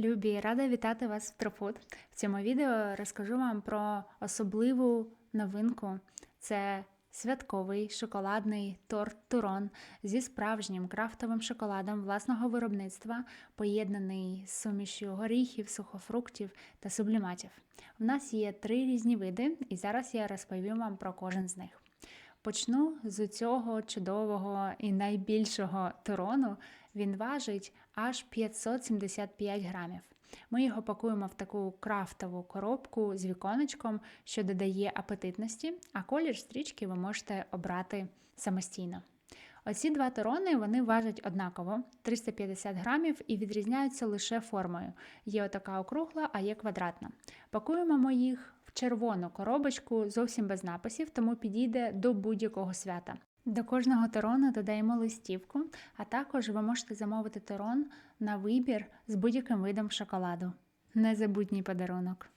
Любі, рада вітати вас в Трофуд. В цьому відео розкажу вам про особливу новинку. Це святковий шоколадний торт Турон зі справжнім крафтовим шоколадом власного виробництва, поєднаний з сумішю горіхів, сухофруктів та субліматів. У нас є три різні види, і зараз я розповім вам про кожен з них. Почну з цього чудового і найбільшого турону. Він важить аж 575 грамів. Ми його пакуємо в таку крафтову коробку з віконечком, що додає апетитності, а колір стрічки ви можете обрати самостійно. Оці два торони вони важать однаково 350 грамів і відрізняються лише формою. Є отака округла, а є квадратна. Пакуємо ми їх червону коробочку зовсім без написів, тому підійде до будь-якого свята. До кожного терону додаємо листівку, а також ви можете замовити терон на вибір з будь-яким видом шоколаду. Незабутній подарунок.